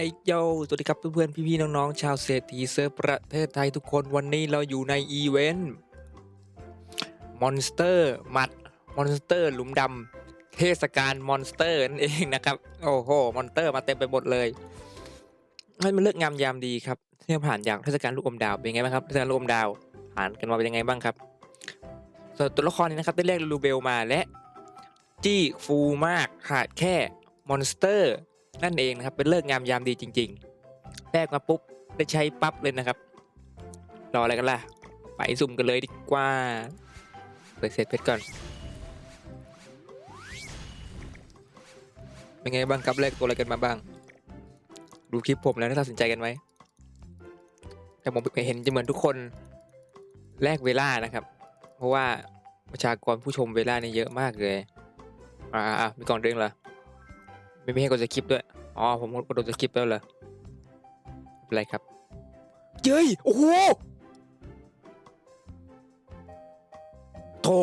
ไอโยสวัสดีครับเพื่อนๆ พี่ๆ น้องๆ ชาวเศรษฐีเซิร์ฟประเทศไทยทุกคนวันนี้เราอยู่ในอีเวนต์มอนสเตอร์มัดมอนสเตอร์หลุมดำเทศกาลมอนสเตอร์นั่นเองนะครับ โอ้โห มอนสเตอร์มาเต็มไปหมดเลยให้มันเลือกงามยามดีครับที่ผ่านจากเทศกาลลูกอมดาวเป็นไงบ้างครับเทศกาลลูกอมดาวผ่านกันมาเป็นยังไงบ้างครับส่วนตัวละครนี้นะครับได้เรียกลูเบลมาและจี้ฟูมากขาดแค่มอนสเตอร์ นั่นเองนะครับ เป็นเลิกงามยามดีจริง ๆแลกมาปุ๊บได้ใช้ปั๊บเลยนะครับ รออะไรกันล่ะ ไปสุ่มกันเลยดีกว่า เปิดเสร็จเพชรก่อน เป็นไงบ้างครับแลกตัวอะไรกันมาบ้าง ดูคลิปผมแล้วน่าสนใจกันไหมแต่ผมเห็นจะเหมือนทุกคนแลกเวลานะครับ เพราะว่าประชากรผู้ชมเวลาเนี่ยเยอะมากเลย อ่าอ่ามีกล่องเด้งเหรอ ไม่ม่ให้กดสคริปด้วย อ๋อ ผมกดโดนสคริปแล้วเหรอไม่ไรครับ เย้ย โอ้โหโธ่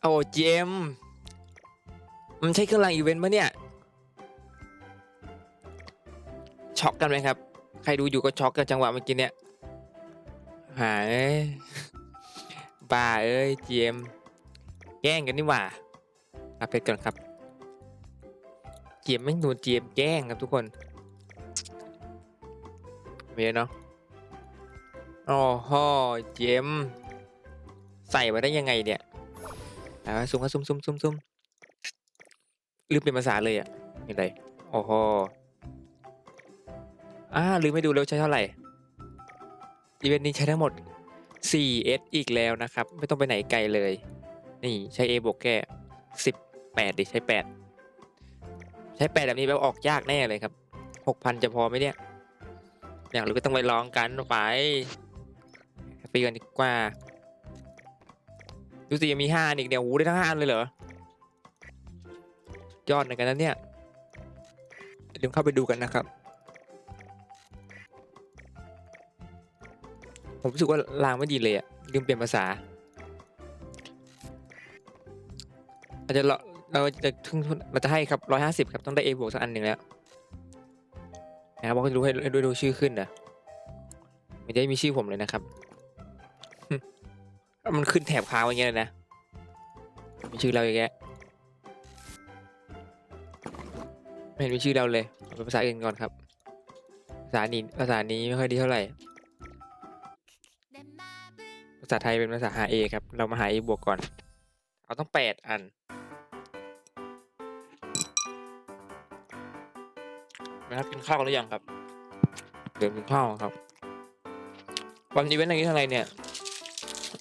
โอ้เจม มันใช่เครื่องรางอีเวนต์ปะเนี่ย ช็อกกันไหมครับ ใครดูอยู่ก็ช็อกกับจังหวะเมื่อกี้เนี่ย หายบ้าเอ้ยเจม แกล้งกันนี่หว่ารับเพชรก่อนครับ เจียมไม่งโดนเจียมแกล้งครับทุกคนมีเนาะอ๋อฮอเจียม ใส่มาได้ยังไงเนี่ยอ่าซุ่มซุ่มซุ่มซุ่มซุ่มลืมเป็นภาษาเลยอะยังไงโอ้โหอ่าลืมไม่ดูแล้วใช้เท่าไหร่อีเวนต์นี้ใช้ทั้งหมด 4S อีกแล้วนะครับ ไม่ต้องไปไหนไกลเลย นี่ใช้ A บวกแค่สิบแปดดิใช้แปดใช้แปดแบบนี้แบบออกยากแน่เลยครับหกพันจะพอไหมเนี่ย อยากรู้ก็ต้องไปลองกันไปไปกันดีกว่า ดูสิยังมีห้าอีกเนี่ยโอ้โหได้ทั้งห้านเลยเหรอยอดเหมือนกันนะเนี่ยเดี๋ยวเข้าไปดูกันนะครับ ผมรู้สึกว่าลางไม่ดีเลยอะลืมเปลี่ยนภาษา เราจะเราเราจะทึ่งเราจะให้ครับร้อยห้าสิบครับต้องได้ A บวกสักอันหนึ่งแล้วนะครับบอกให้รู้ให้ให้ดูดูชื่อขึ้นนะไม่ได้มีชื่อผมเลยนะครับมันขึ้นแถบค้างไว้อย่างเงี้ยเลยนะมีชื่อเราอย่างเงี้ยไม่เห็นมีชื่อเราเลยเอาเป็นภาษาอื่นก่อนครับ ภาษานี้ภาษานี้ไม่ค่อยดีเท่าไหร่ ภาษาไทยเป็นภาษาหา A ครับ เรามาหา A บวกก่อน เอาต้องแปดอัน นะครับกินข้าวหรือยังครับเดี๋ยวกินข้าวครับ วันอีเวนต์อย่างนี้ทำไงเนี่ย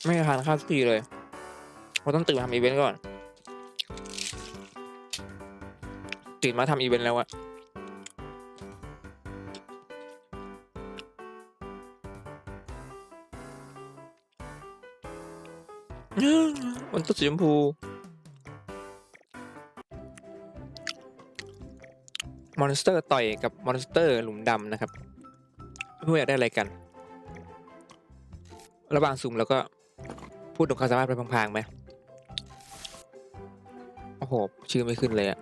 ไม่ทานข้าวสักทีเลยเราต้องตื่นมาทำอีเวนต์ก่อนตื่นมาทำอีเวนต์แล้วอะมันต้นสีชมพู มอนสเตอร์ต่อยกับมอนสเตอร์หลุมดำนะครับเพื่ออยากได้อะไรกัน ระหว่างสุ่มแล้วก็พูดถึงความสามารถไปพลางๆไหมโอ้โห ชื่อไม่ขึ้นเลยอะ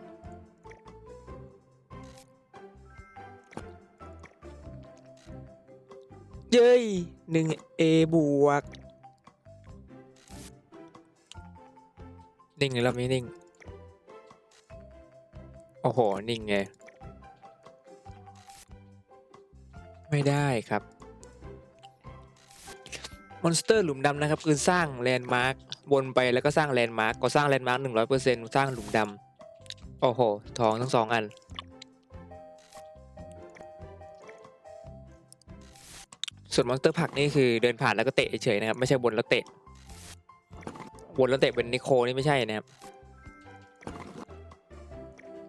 เย้ยหนึ่งเอบวก นิ่งเลยรอบนี้นิ่ง โอ้โห นิ่งไง ไม่ได้ครับ มอนสเตอร์หลุมดำนะครับ คือสร้างแลนด์มาร์ควนไปแล้วก็สร้างแลนด์มาร์คก็สร้างแลนด์มาร์คหนึ่งร้อยเปอร์เซ็นต์สร้างหลุมดำโอ้โหทองทั้งสองอัน ส่วนมอนสเตอร์ผักนี่คือเดินผ่านแล้วก็เตะเฉยๆนะครับ ไม่ใช่บนแล้วเตะวนแล้วเตะเป็นนิโคนี่ไม่ใช่นะครับ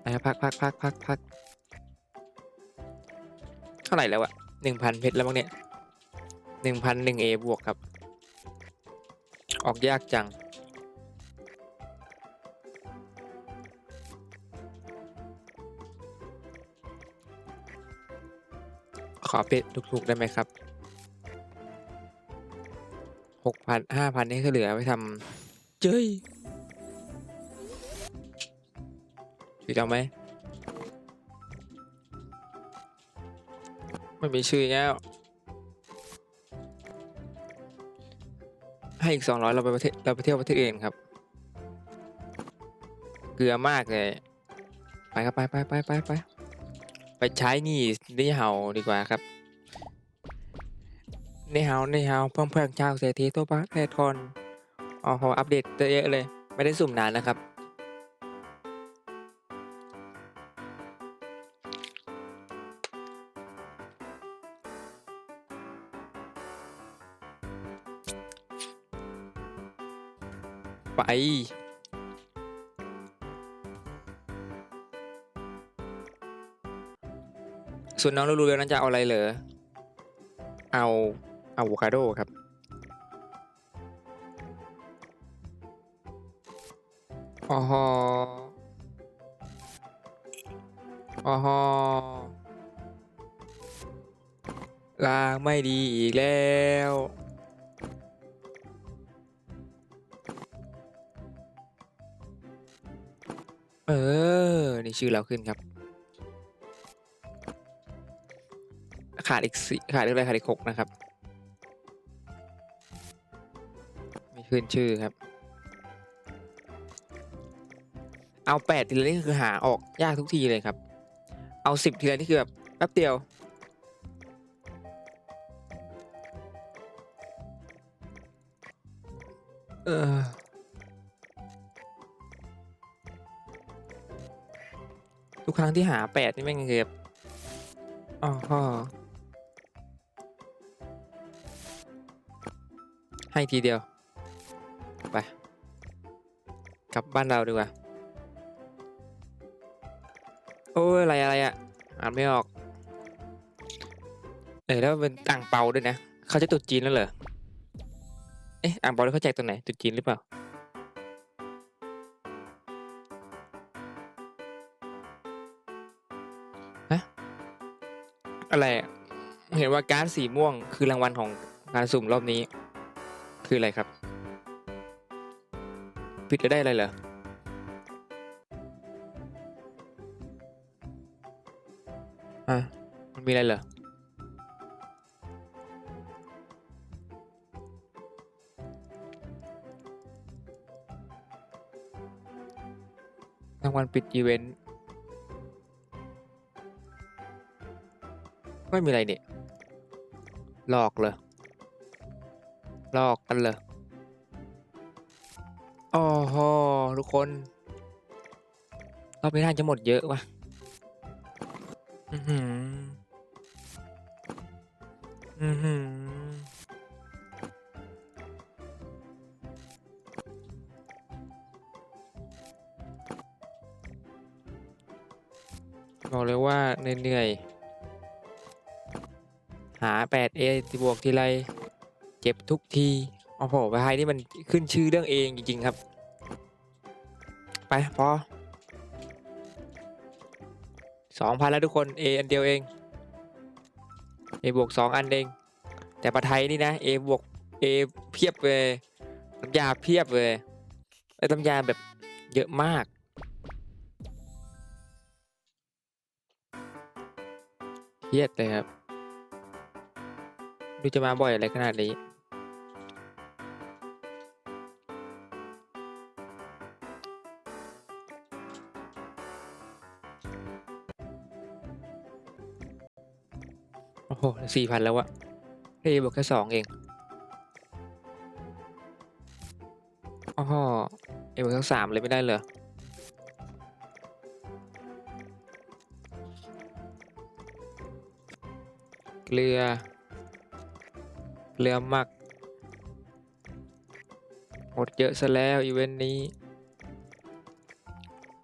นะครับพักพักพักพักพักเท่าไหร่แล้วอะ หนึ่งพันเพชรแล้วมั้งเนี่ยหนึ่งพันหนึ่งเอบวกครับ ออกยากจัง ขอเพชรถูกๆได้ไหมครับหกพันห้าพันนี่ก็เหลือไว้ทำเจ้ยชื่อจำไหม ไม่มีชื่อแล้ว ให้อีกสองร้อยเราไปประเทศเราไปเที่ยวประเทศอื่นครับ เกลือมากเลย ไปครับไปไปไปไปไปไปใช้นี่นี่เห่าดีกว่าครับนี่เห่านี่เห่าเพื่อนเพื่อนชาวเศรษฐีทั่วประเทศทนอ๋อโหอัปเดตเยอะเลย ไม่ได้สุ่มนานนะครับ ส่วนน้องลูลูเรียวนั้นจะเอาอะไรเหรอ เอาอะโวคาโดครับ อ๋อฮออ๋อฮอลางไม่ดีอีกแล้ว เออ นี่ชื่อเราขึ้นครับ ขาดอีกสี่ขาดอีกอะไรขาดอีกหกนะครับ ไม่ขึ้นชื่อครับ เอาแปดทีละนี่คือหาออกยากทุกทีเลยครับ เอาสิบทีละนี่คือแบบแป๊บเดียว รั้งที่หาแปดนี่แม่งคือแบบอ๋อให้ทีเดียว ไป กลับบ้านเราดีกว่า โอ้ยอะไรอะไรอะอ่านไม่ออกเออแล้วเป็นอ่างเปาด้วยนะ เขาจะตุดจีนแล้วเหรอ เอ๊ะอ่างเปาแล้วเขาแจกตรงไหนตุดจีนหรือเปล่า อะไรเห็นว่าการ์ดสีม่วงคือรางวัลของการสุ่มรอบนี้ คืออะไรครับ ผิดจะได้อะไรเหรออะมันมีอะไรเหรอรางวัลปิดอีเวนต์ ไม่มีอะไรเนี่ยหลอกเหรอหลอกกันเหรออ๋อโหทุกคนรอบนี้น่าจะหมดเยอะว่ะอือหืออือหือบอกเลยว่าเหนื่อยๆ หา 8A บวกทีไรเจ็บทุกทีโอ้โหไปไฮนี่มันขึ้นชื่อเรื่องเองจริงๆครับ ไปพอสองพันแล้วทุกคน A อันเดียวเอง A บวกสองอันเอง แต่ปะไทยนี่นะ A บวก A เพียบเลยน้ำยาเพียบเลยไอ้น้ำยาแบบเยอะมากเครียดเลยครับ ดูจะมาบ่อยอะไรขนาดนี้ โอ้โหสี่พันแล้วอะเฮ้บอกแค่สองเองโอ้โหเอบอกแค่สามเลยไม่ได้เหรอเกลือ เกลือมักหมดเยอะซะแล้วอีเวนต์นี้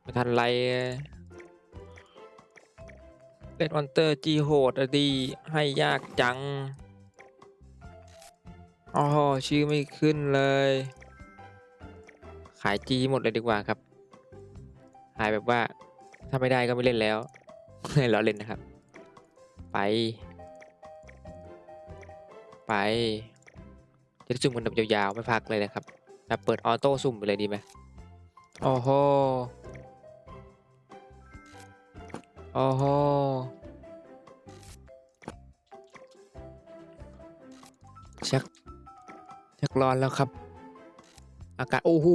ไม่ทันไรเล่นวันเตอร์จีโหดอะดีให้ยากจังอ๋อชื่อไม่ขึ้นเลย ขายจีหมดเลยดีกว่าครับ ขายแบบว่าถ้าไม่ได้ก็ไม่เล่นแล้วเราเล่นนะครับ ไป ไปจะได้สุ่มกันแบบยาวๆไม่พักเลยนะครับแบบเปิดออโต้สุ่มไปเลยดีไหมโอ้โหโอ้โหชักชักร้อนแล้วครับ อากาศโอ้โห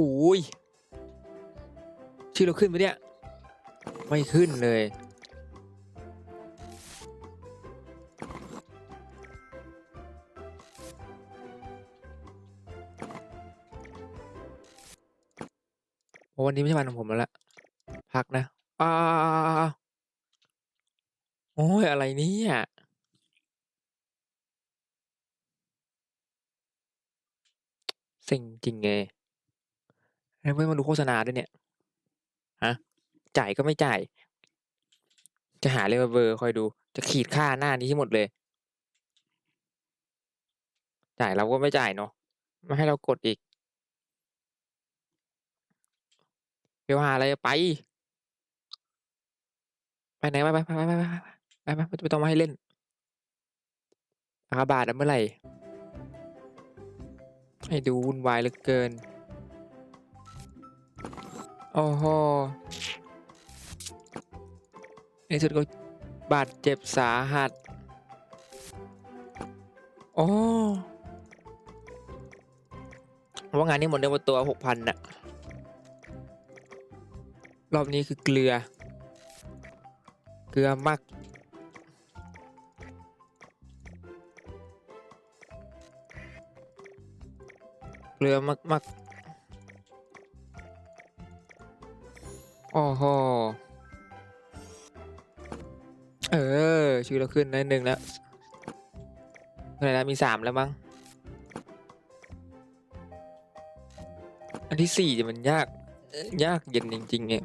ชื่อเราขึ้นไหมเนี่ย ไม่ขึ้นเลย วันนี้ไม่ใช่วันของผมแล้วล่ะพักนะอ้าโอ้ยอะไรเนี่ยเซ็งจริงไงแล้วไม่มาดูโฆษณาด้วยเนี่ยฮะจ่ายก็ไม่จ่าย จะหาเลยมาเบอร์คอยดู จะขีดค่าหน้านี้ให้หมดเลย จ่ายเราก็ไม่จ่ายเนาะไม่ให้เรากดอีก ไปว่าอะไรไป ไปไหนไปไปไปไปไปไปไปไม่ต้องมาให้เล่นอาคาบาดเมื่อไหร่ ให้ดูวุ่นวายเหลือเกิน โอ้โหในสุดก็บาดเจ็บสาหัส โอ้ว่างานนี้หมดเดือนตัวหกพันน่ะ รอบนี้คือเกลือ เกลือมากเกลือมากมากโอ้โหเออชื่อเราขึ้นได้หนึ่งแล้วอะไรนะมีสามแล้วมั้ง อันที่สี่เนี่ยมันยาก ยากเย็นจริงๆเนี่ย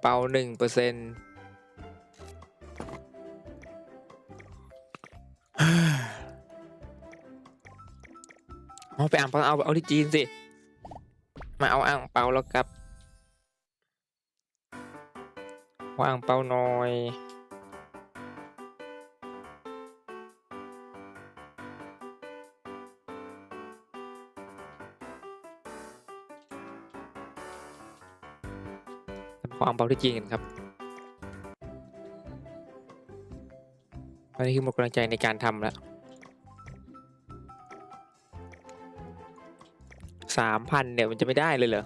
เปาหนึ่งเปอร์เซ็นต์เอาไปอ่างเปาเอาเอาที่จีนสิ มาเอาอ่างเปาแล้วครับว่าอ่างเปาหน่อย ขออ่างเปาที่จีนกันครับตอนนี้คือหมดกำลังใจในการทำแล้วสามพันเนี่ยมันจะไม่ได้เลยเหรอ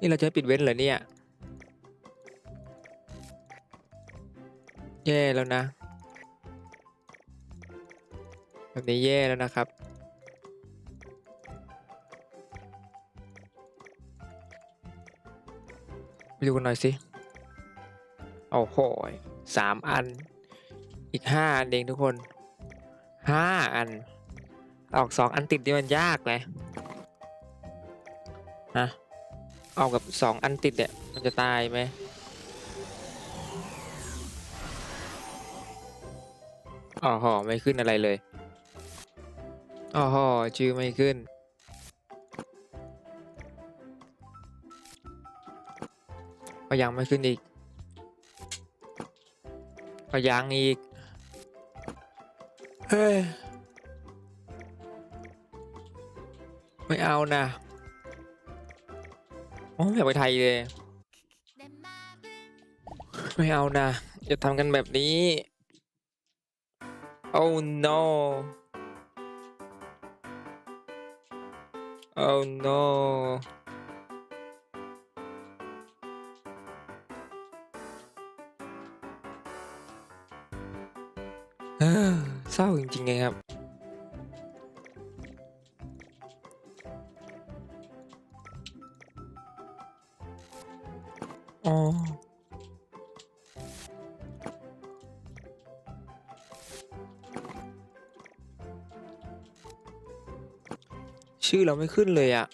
นี่เราจะปิดเว้นเหรอเนี่ย แย่แล้วนะ แบบนี้แย่แล้วนะครับ ไปดูกันหน่อยสิ โอ้โหยสามอัน อีกห้าอันเองทุกคนห้าอัน ออกสองอันติดนี่มันยากเลยฮะเอากับสองอันติดเนี่ยมันจะตายไหมอ๋อหอไม่ขึ้นอะไรเลย อ๋อหอชื่อไม่ขึ้น ก็ยังไม่ขึ้นอีก ก็ยังอีก เฮ้ย ไม่เอานะโอ้ไม่อยากไปไทยเลย ไม่เอานะอย่าทำกันแบบนี้ oh no oh no เออเศร้าจริงๆไงครับ เราไม่ขึ้นเลยอะ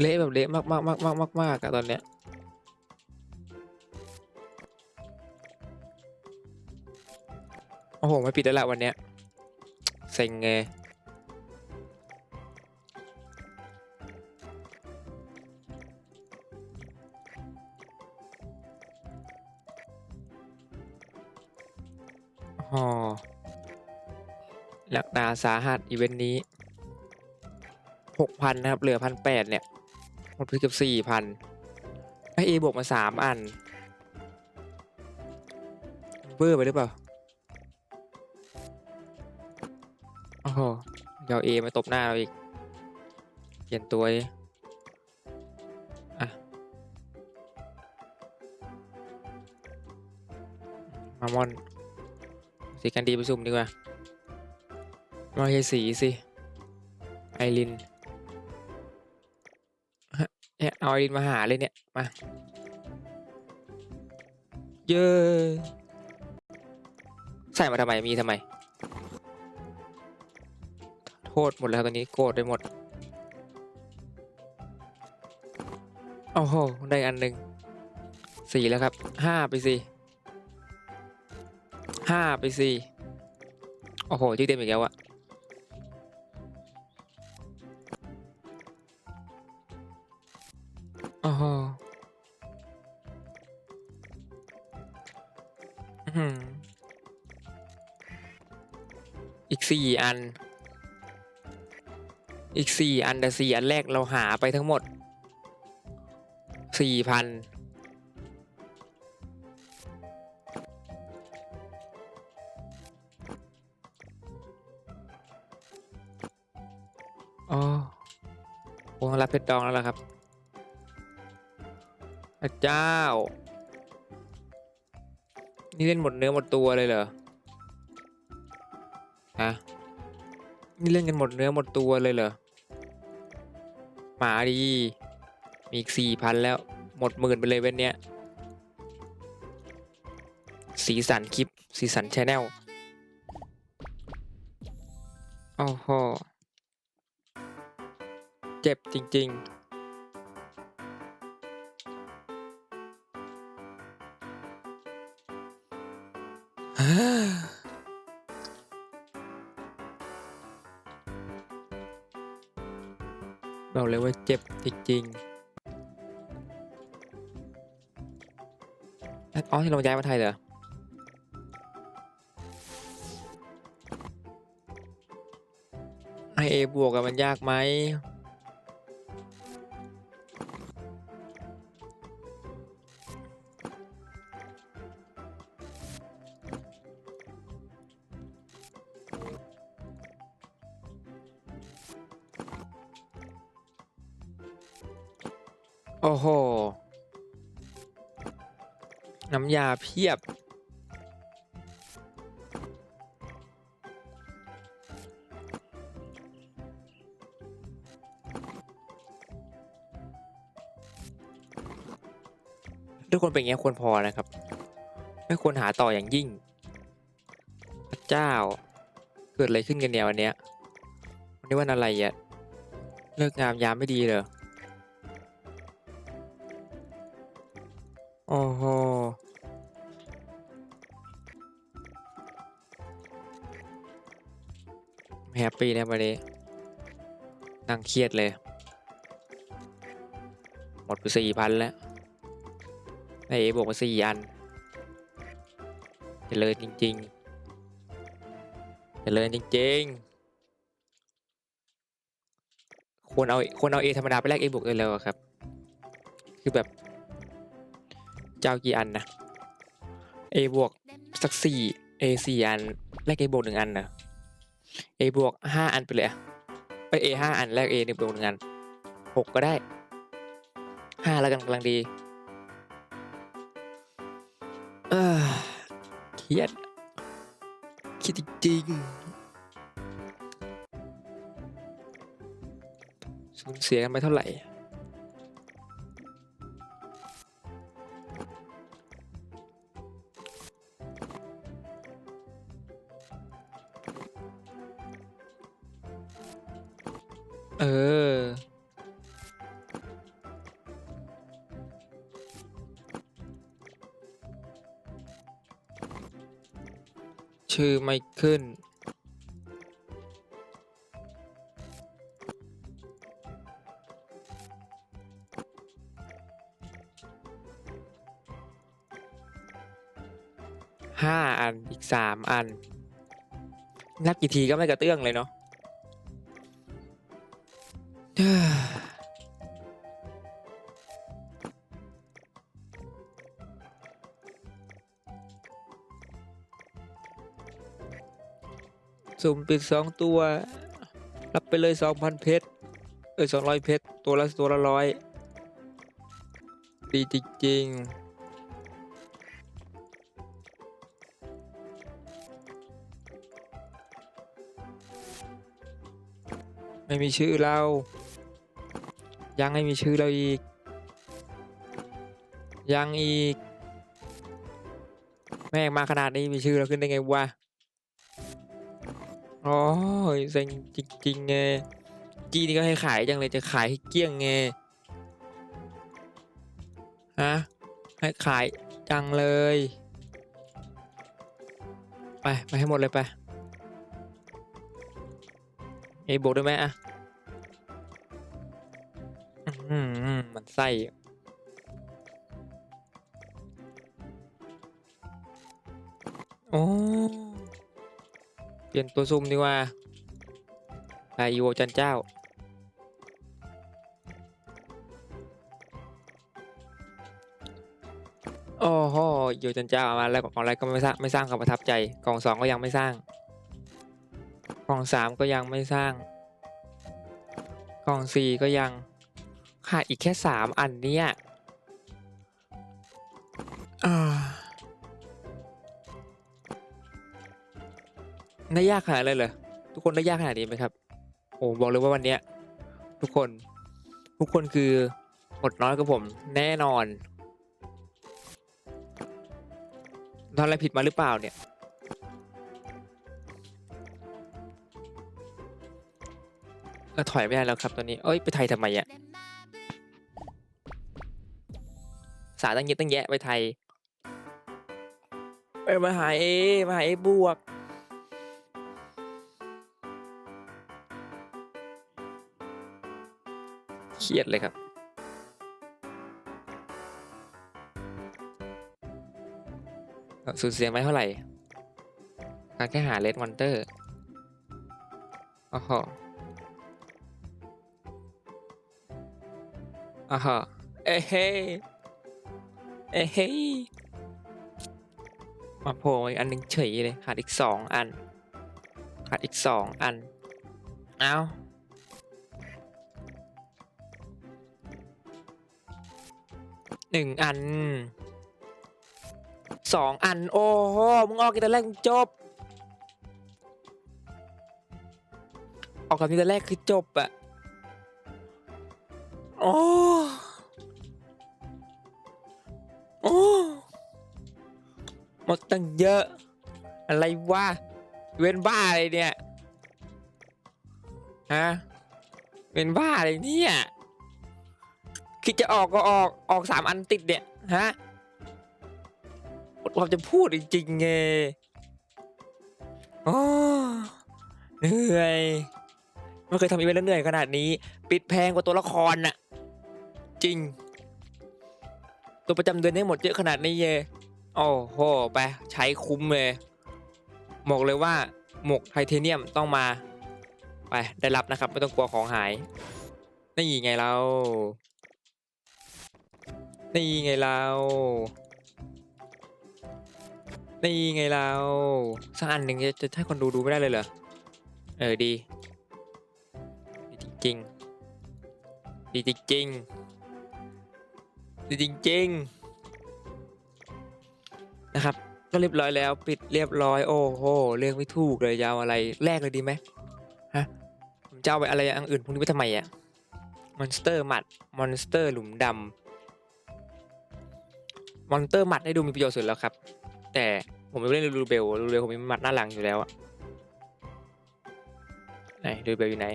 เละแบบเละมากมากมากมากมากมากอะตอนเนี้ยโอ้โหไม่ปิดแล้วละวันเนี้ยเซ็งไงาสาหัสอีเวนต์นี้หกพันนะครับ เหลือพันแปดเนี่ยหมดไปเกือบสี่พันไอเอบวกมาสามอันเบอร์ไปหรือเปล่าโอ้โหเดี๋ยวเอมาตบหน้าเราอีก เปลี่ยนตัวดิอะมามอนสีกันดีไปซุ่มดีกว่า ไม่ใช่สีสิไอรินเนี่ยเอาไอรินมาหาเลยเนี่ย มา เย้ใส่มาทำไมมีทำไม โทษหมดแล้วตอนนี้โกรธไปหมดโอ้โหได้อันหนึ่งสี่แล้วครับห้าไปสิห้าไปสิโอ้โหที่เต็มอีกแล้วอะ อัน อีกสี่อันแต่สี่อันแรกเราหาไปทั้งหมดสี่พันอ๋อคงรับเพชรดองแล้วล่ะครับพระเจ้า นี่เล่นหมดเนื้อหมดตัวเลยเหรอ ฮะ นี่เล่นกันหมดเนื้อหมดตัวเลยเหรอ หมาดี มีอีกสี่พันแล้ว หมดหมื่นไปเลยเว้นเนี้ย สีสันคลิป สีสันชแนลโอ้โห เจ็บจริง ๆ จริงอ๋อที่เราย้ายมาไทยเหรอไอเอบวกกับมันยากไหมาเพียบ ทุกคนเป็นอย่างนี้ยควรพอนะครับ ไม่ควรหาต่ออย่างยิ่ง พระเจ้า เกิดอะไรขึ้นกันเนี่ยวันเนี้ยวันนี้วันอะไรอะเลิกงามยามไม่ดีเหรอโอ้โห แฮปปี้นะวันนี้นั่งเครียดเลย หมดไปสี่พันแล้วไอเอบวกมาสี่อันเจริญจริงๆเจริญจริงๆควรเอาควรเอาเอธรรมดาไปแลกเอบวกเลยแล้วครับ คือแบบ เจ้ากี่อันนะ A บวกสักสี่ A สี่อันแลก A บวกหนึ่งอันนะ A บวกห้าอันไปเลยอะไป A ห้าอันแลก A หนึ่งบวกหนึ่งอันหกก็ได้ห้าแล้วกันกำลังดีเออเครียดครียดจริงสูญเสียกันไปเท่าไหร่ ขึ้น ห้าอัน อีกสามอัน นับกี่ทีก็ไม่กระเตื้องเลยเนาะ สุ่มปิดสองตัว รับไปเลยสองพันเพชร เอ้ยสองร้อยเพชร ตัวละตัวละร้อยดีจริงๆ ไม่มีชื่อเรา ยังไม่มีชื่อเราอีก ยังอีก แม่งมาขนาดนี้มีชื่อเราขึ้นได้ไงวะ อ๋อเซ็งจริงๆไงจีนี่ก็ให้ขายจังเลยจะขายให้เกลี้ยงไงฮะให้ขายจังเลย ไปไปให้หมดเลยไปเอยบวกได้ไหมอะอื้อหือมันไส้โอ้ เปลี่ยนตัวซุ่มดีกว่าไปอีโวจันเจ้า โอ้โหอีโวจันเจ้ามาแล้วกล่องอะไรก็ไม่สร้างไม่สร้างความประทับใจ กล่องสองก็ยังไม่สร้าง กล่องสามก็ยังไม่สร้าง กล่องสี่ก็ยังขาดอีกแค่สามอันเนี้ย น่ายากขนาดเลยเหรอทุกคนน่ายากขนาดนี้ไหมครับโอ้บอกเลยว่าวันเนี้ยทุกคนทุกคนคืออดน้อยกับผม แน่นอนทำอะไรผิดมาหรือเปล่าเนี่ยเออถอยไม่ได้แล้วครับตอนนี้เอ้ยไปไทยทำไมอะสารตั้งเยอะตั้งแยะไปไทยเอ้ยมาหาเอมาหาเอบวก รียดเลยครับ สูญเสียไปเท่าไหร่การแค่หาเลดมอนเตอร์อ๋อฮะอ๋อฮะเอ้เฮ้เอ้เฮ้มาโผล่อีกอันหนึ่งเฉยเลย ขาดอีกสองอัน ขาดอีกสองอัน เอ้า หนึ่งอันสองอัน โอ้โหมึงออกกันแต่แรกมึงจบ ออกกับนี้แต่แรกคือจบอะโอ้โอ้หมดตั้งเยอะ อะไรวะเว้นบ้าอะไรเนี่ยฮะเว้นบ้าอะไรเนี่ย คิดจะออกก็ออกออกสามอันติดเนี่ยฮะหมดควาจะพูดจริงๆไงโอ้เหนื่อยไม่เคยทำอีเวนต์แล้วเหนื่อยขนาดนี้ ปิดแพงกว่าตัวละครน่ะ จริง ตัวประจำเดือนยังหมดเยอะขนาดนี้เยโอ้โหไปใช้คุ้มเลยบอกเลยว่าหมกไทเทเนียมต้องมา ไปได้รับนะครับ ไม่ต้องกลัวของหายนี่ไงเรา นี่ไงเรานี่ไงเราสักอันหนึ่งจะจะให้คนดูดูไม่ได้เลยเหรอ เออดีดีจริงดีจริงดีจริงนะครับ ก็เรียบร้อยแล้วปิดเรียบร้อยโอ้โหเรียกไม่ถูกเลยยาวอะไรแรกเลยดีไหมฮะผมจะเอาไปอะไรอย่างอื่นพวกนี้ไปทำไมอะมอนสเตอร์หมัดมอนสเตอร์หลุมดำ มอนเตอร์หมัดให้ดูมีประโยชน์สุดแล้วครับ แต่ผมไม่เล่นรูเบลรูเบลผมมีหมัดหน้าหลังอยู่แล้วอะไหนรูเบลอยู่ไหน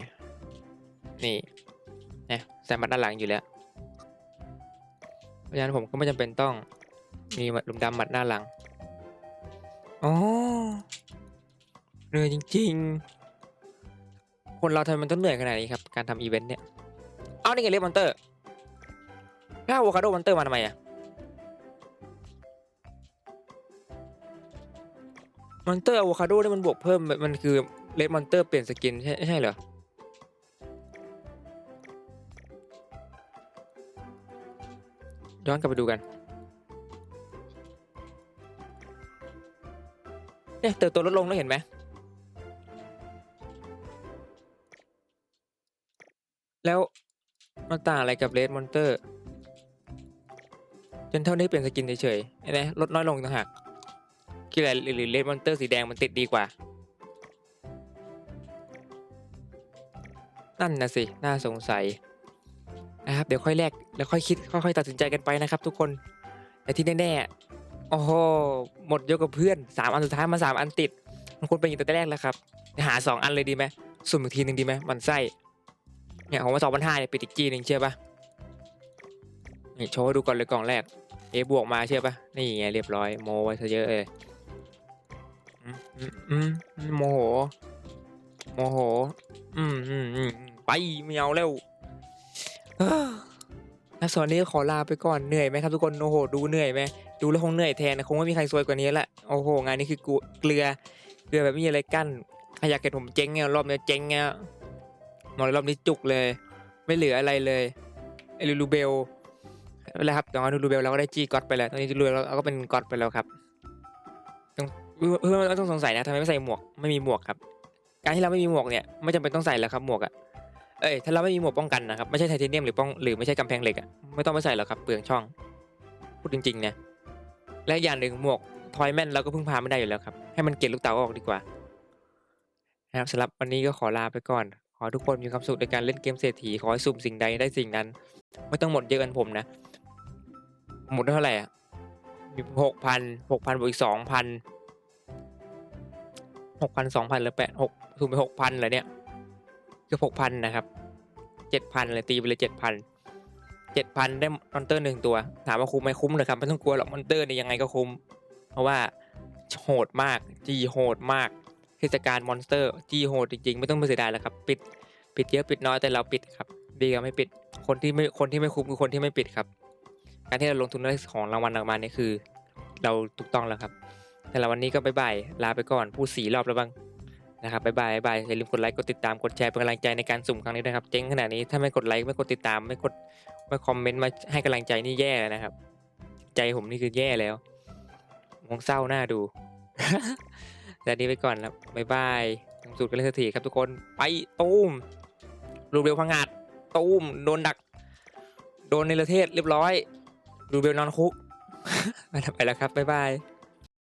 นี่นะใส่หมัดหน้าหลังอยู่แล้ว เพราะฉะนั้นผมก็ไม่จำเป็นต้องมีหมัดลุมดำหมัดหน้าหลังอ๋อเหนื่อยจริง ๆ คนเราทำไมมันต้องเหนื่อยขนาดนี้ครับ การทำอีเวนต์เนี่ย เอานี่ไงเรียกมอนเตอร์ถ้าอะโวคาโดมอนเตอร์มาทำไมอะ มอนเตอร์อะโวคาโดนี่มันบวกเพิ่มมันคือเลดมอนเตอร์เปลี่ยนสกินใช่ใช่เหรอย้อนกลับไปดูกัน เนี่ยเติบโตลดลงแล้วเห็นไหมแล้วมันต่างอะไรกับเลดมอนเตอร์จนเท่านี้เปลี่ยนสกินเฉยๆเห็นไหมลดน้อยลงต่างหาก กี่อะไรหรือเลดมอนเตอร์สีแดงมันติดดีกว่า นั่นนะสิ น่าสงสัยนะครับ เดี๋ยวค่อยแลกแล้วค่อยคิดค่อยๆตัดสินใจกันไปนะครับ ทุกคนแต่ที่แน่ๆโอ้โหหมดยอะกับเพื่อนสามอันสุดท้ายมาสามอันติดมันควรเป็นอย่างแต่แรกแล้วครับหาสองอันเลยดีไหมสุ่มอีกทีหนึ่งดีไหมมันไส้เนี่ยของมาสองพันห้าเนี่ยปิดอีกจีหนึ่งเชื่อปะนี่โชว์ดูก่อนเลยกล่องแรกเอบวกมาเชื่อปะนี่ไงเรียบร้อยโมไว้ซะเยอะเลย อืมอืมโมโห โมโห อืมอืมอืมไปไม่เอาแล้วเอ้อแล้วส่วนนี้ขอลาไปก่อนเหนื่อยไหมครับทุกคนโอ้โหดูเหนื่อยไหมดูแล้วคงเหนื่อยแทนนะคงไม่มีใครซวยกว่านี้ละโอ้โหงานนี้คือกูเกลือเกลือแบบไม่มีอะไรกั้นใครอยากเห็นผมเจ๊งเนี่ยรอบนี้เจ๊งเนี่ยมองรอบนี้จุกเลย ไม่เหลืออะไรเลยไอลูลูเบลไม่เป็นไรครับตอนลูลูเบลเราก็ได้จีก็อดไปแล้วตอนนี้ลูลูเบลเราก็เป็นก็อดไปแล้วครับ เพื่อนๆต้องสงสัยนะทำไมไม่ใส่หมวกไม่มีหมวกครับ การที่เราไม่มีหมวกเนี่ยไม่จำเป็นต้องใส่แล้วครับหมวกอะเอ้ยถ้าเราไม่มีหมวกป้องกันนะครับไม่ใช่ไทเทเนียมหรือป้องหรือไม่ใช่กำแพงเหล็กอะไม่ต้องไปใส่หรอกครับเปลืองช่องพูดจริงๆเนี่ยและอย่างหนึ่งหมวกทอยแมนเราก็พึ่งพาไม่ได้อยู่แล้วครับให้มันเก็บลูกเต๋าออกดีกว่านะครับสำหรับวันนี้ก็ขอลาไปก่อน ขอทุกคนมีความสุขในการเล่นเกมเศรษฐีขอให้สุ่มสิ่งใดได้สิ่งนั้น ไม่ต้องหมดเยอะกันผมนะ หมดเท่าไหร่อะมีหกพันหกพันบวกอีกสองพัน หกพันสองพันหรือแปดหกสุ่มไปหกพันเหรอเนี่ยเกือบหกพันนะครับเจ็ดพันเลยตีไปเลยเจ็ดพันเจ็ดพันได้มอนเตอร์หนึ่งตัว ถามว่าคุ้มไหมคุ้มเลยครับไม่ต้องกลัวหรอกมอนเตอร์เนี่ยยังไงก็คุ้ม เพราะว่าโหดมากจีโหดมากเทศกาลมอนสเตอร์จีโหดจริงๆไม่ต้องไปเสียดายแล้วครับ ปิดปิดเยอะปิดน้อยแต่เราปิดครับ ดีกว่าไม่ปิดคนที่ไม่คนที่ไม่คุ้มคือคนที่ไม่ปิดครับ การที่เราลงทุนได้ของรางวัลรางวัลนี่คือ เราถูกต้องแล้วครับ แต่ละวันนี้ก็บายบายลาไปก่อนพูดสี่รอบแล้วบ้างนะครับบายบายบายอย่าลืมกดไลค์กดติดตามกดแชร์เป็นกำลังใจในการสุ่มครั้งนี้นะครับเจ๊งขนาดนี้ถ้าไม่กดไลค์ไม่กดติดตามไม่กดไม่คอมเมนต์มาให้กำลังใจนี่แย่นะครับ ใจผมนี่คือแย่แล้วมองเศร้าหน้าดูแต่นี้ไปก่อนครับบายบายสุดกันเลยสักทีครับทุกคนไปตูมรูเบลพังงาดตูมโดนดัก โดนในประเทศเรียบร้อยรูเบลนอนคุกไปแล้วครับบ๊ายบาย